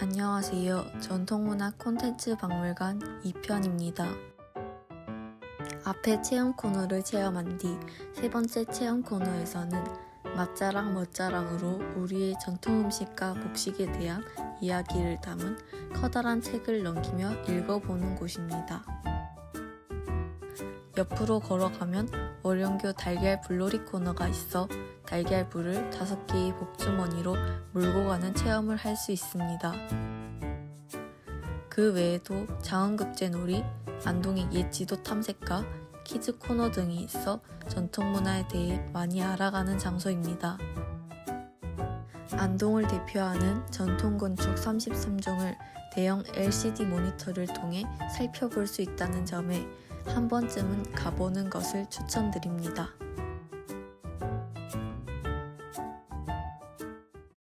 안녕하세요. 전통문화 콘텐츠 박물관 2편입니다. 앞에 체험 코너를 체험한 뒤 세 번째 체험 코너에서는 맛자랑 멋자랑으로 우리의 전통 음식과 복식에 대한 이야기를 담은 커다란 책을 넘기며 읽어보는 곳입니다. 옆으로 걸어가면 월영교 달걀 불놀이 코너가 있어 달걀불을 다섯 개의 복주머니로 몰고 가는 체험을 할 수 있습니다. 그 외에도 자원급제 놀이, 안동의 옛 지도 탐색가, 키즈 코너 등이 있어 전통 문화에 대해 많이 알아가는 장소입니다. 안동을 대표하는 전통 건축 33종을 대형 LCD 모니터를 통해 살펴볼 수 있다는 점에 한 번쯤은 가보는 것을 추천드립니다.